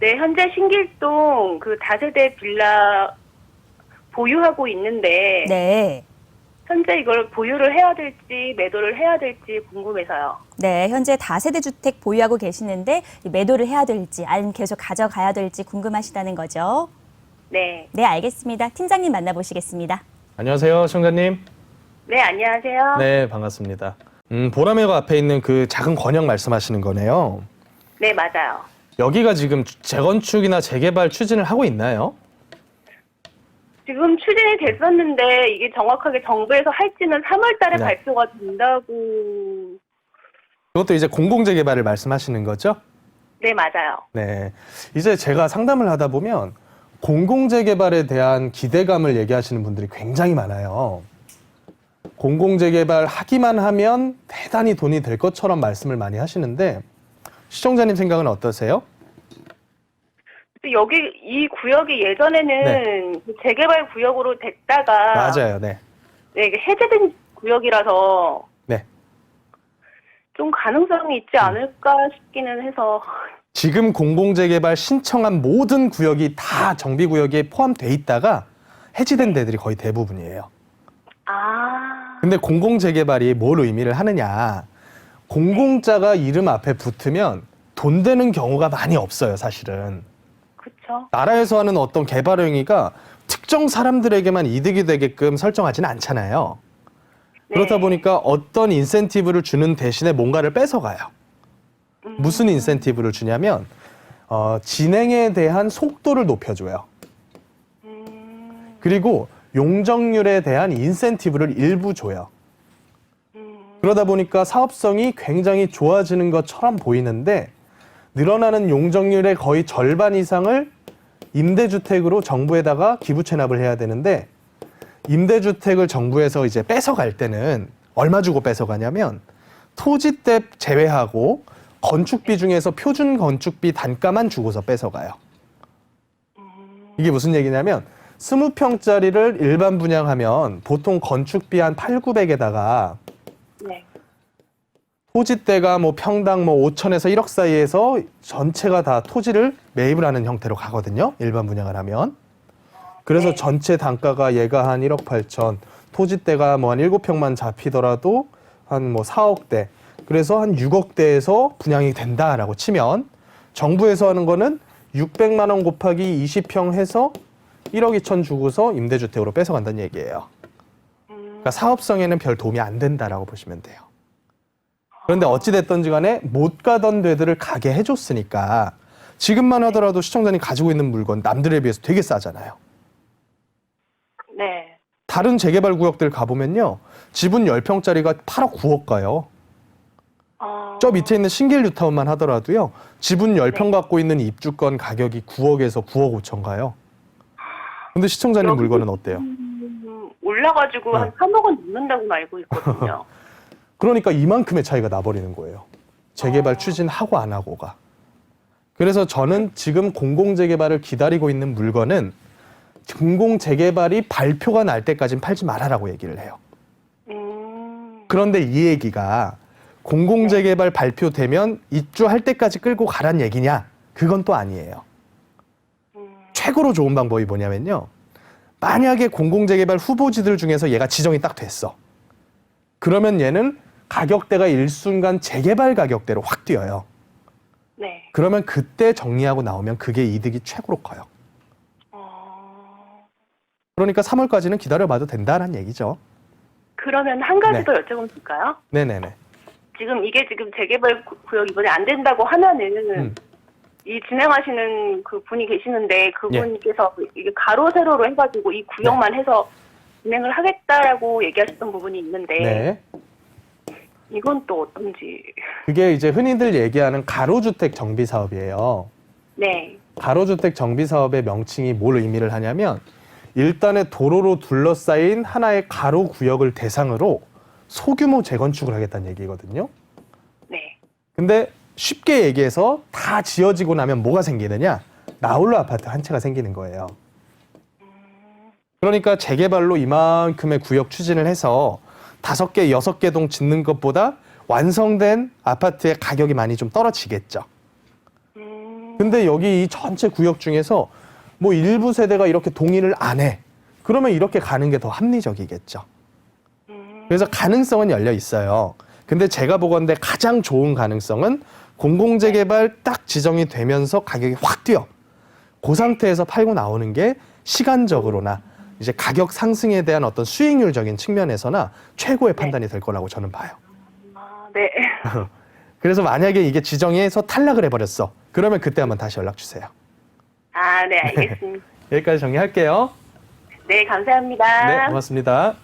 네, 현재 신길동 그 다세대 빌라 보유하고 있는데 네. 현재 이걸 보유를 해야 될지 매도를 해야 될지 궁금해서요. 네, 현재 다세대 주택 보유하고 계시는데 이 매도를 해야 될지 아니면 계속 가져가야 될지 궁금하시다는 거죠. 네. 네, 알겠습니다. 팀장님 만나보시겠습니다. 안녕하세요, 시청자님. 네, 안녕하세요. 네, 반갑습니다. 음, 보라매고 앞에 있는 그 작은 권역 말씀하시는 거네요. 네, 맞아요. 여기가 지금 재건축이나 재개발 추진을 하고 있나요? 지금 추진이 됐었는데 이게 정확하게 정부에서 할지는 3월 달에 네. 발표가 된다고 그것도 이제 공공재개발을 말씀하시는 거죠? 네, 맞아요. 네. 이제 제가 상담을 하다 보면 공공재개발에 대한 기대감을 얘기하시는 분들이 굉장히 많아요. 공공재개발 하기만 하면 대단히 돈이 될 것처럼 말씀을 많이 하시는데 시청자님 생각은 어떠세요? 근데 여기 이 구역이 예전에는 그 재개발 구역으로 됐다가 맞아요. 네. 네, 이게 해제된 구역이라서 네. 좀 가능성이 있지 않을까 싶기는 해서 지금 공공재개발 신청한 모든 구역이 다 정비구역에 포함돼 있다가 해지된 데들이 거의 대부분이에요. 아 근데 공공재개발이 뭘 의미를 하느냐. 공공자가 이름 앞에 붙으면 돈 되는 경우가 많이 없어요, 사실은. 그쵸 나라에서 하는 어떤 개발 행위가 특정 사람들에게만 이득이 되게끔 설정하지는 않잖아요. 네. 그렇다 보니까 어떤 인센티브를 주는 대신에 뭔가를 뺏어가요. 음, 무슨 인센티브를 주냐면 어, 진행에 대한 속도를 높여줘요. 음, 그리고 용적률에 대한 인센티브를 일부 줘요. 음, 그러다 보니까 사업성이 굉장히 좋아지는 것처럼 보이는데 늘어나는 용적률의 거의 절반 이상을 임대주택으로 정부에다가 기부 체납을 해야 되는데 임대주택을 정부에서 이제 뺏어갈 때는 얼마 주고 뺏어가냐면 토지대 제외하고 건축비 중에서 표준 건축비 단가만 주고서 뺏어가요. 이게 무슨 얘기냐면 20평짜리를 일반 분양하면 보통 건축비 한 8, 900에다가 네. 토지대가 뭐 평당 뭐 5천에서 1억 사이에서 전체가 다 토지를 매입을 하는 형태로 가거든요. 일반 분양을 하면. 그래서 네. 전체 단가가 얘가 한 1억 8천, 토지대가 뭐 한 7평만 잡히더라도 한 뭐 4억대. 그래서 한 6억대에서 분양이 된다라고 치면 정부에서 하는 거는 600만 원 곱하기 20평 해서 1억 2천 주고서 임대주택으로 뺏어간다는 얘기예요. 음, 그러니까 사업성에는 별 도움이 안 된다라고 보시면 돼요. 그런데 어찌됐든지 간에 못 가던 데들을 가게 해줬으니까 지금만 하더라도 시청자님 가지고 있는 물건 남들에 비해서 되게 싸잖아요. 네. 다른 재개발 구역들 가보면요. 지분 10평짜리가 8억 9억 가요. 어, 저 밑에 있는 신길 뉴타운만 하더라도요. 지분 10평 갖고 있는 입주권 가격이 9억에서 9억 5천 가요. 근데 시청자님 여기- 물건은 어때요? 음, 올라가지고 네. 한 3억 원 넘는다고 알고 있거든요. 그러니까 이만큼의 차이가 나버리는 거예요. 재개발 아. 추진하고 안 하고가. 그래서 저는 지금 공공 재개발을 기다리고 있는 물건은 공공 재개발이 발표가 날 때까지는 팔지 말아라고 얘기를 해요. 음, 그런데 이 얘기가 공공 재개발 발표되면 입주할 때까지 끌고 가란 얘기냐? 그건 또 아니에요. 음, 최고로 좋은 방법이 뭐냐면요. 만약에 공공재개발 후보지들 중에서 얘가 지정이 딱 됐어. 그러면 얘는 가격대가 일순간 재개발 가격대로 확 뛰어요. 네. 그러면 그때 정리하고 나오면 그게 이득이 최고로 커요. 어, 그러니까 3월까지는 기다려봐도 된다는 얘기죠. 그러면 한 가지 네. 더 여쭤보면 될까요? 네네네. 지금 이게 지금 재개발 구- 구역 이번에 안 된다고 하면은 음. 이 진행하시는 그 분이 계시는데 예. 그분께서 이게 가로 세로로 해가지고 이 구역만 해서 진행을 하겠다라고 얘기하셨던 부분이 있는데 네. 이건 또 어떤지 그게 이제 흔히들 얘기하는 가로주택 정비 사업이에요. 네 가로주택 정비 사업의 명칭이 뭘 의미를 하냐면 일단은 도로로 둘러싸인 하나의 가로 구역을 대상으로 소규모 재건축을 하겠다는 얘기거든요. 네. 근데 쉽게 얘기해서 다 지어지고 나면 뭐가 생기느냐? 나홀로 아파트 한 채가 생기는 거예요. 그러니까 재개발로 이만큼의 구역 추진을 해서 다섯 개, 여섯 개 동 짓는 것보다 완성된 아파트의 가격이 많이 좀 떨어지겠죠. 음, 근데 여기 이 전체 구역 중에서 뭐 일부 세대가 이렇게 동의를 안 해. 그러면 이렇게 가는 게 더 합리적이겠죠. 음, 그래서 가능성은 열려 있어요. 근데 제가 보건대 가장 좋은 가능성은 공공재 개발 딱 지정이 되면서 가격이 확 뛰어. 그 상태에서 팔고 나오는 게 시간적으로나 이제 가격 상승에 대한 어떤 수익률적인 측면에서나 최고의 판단이 될 거라고 저는 봐요. 아, 네. 그래서 만약에 이게 지정에서 탈락을 해버렸어. 그러면 그때 한번 다시 연락 주세요. 아, 네, 알겠습니다. 여기까지 정리할게요. 네, 감사합니다. 네, 고맙습니다.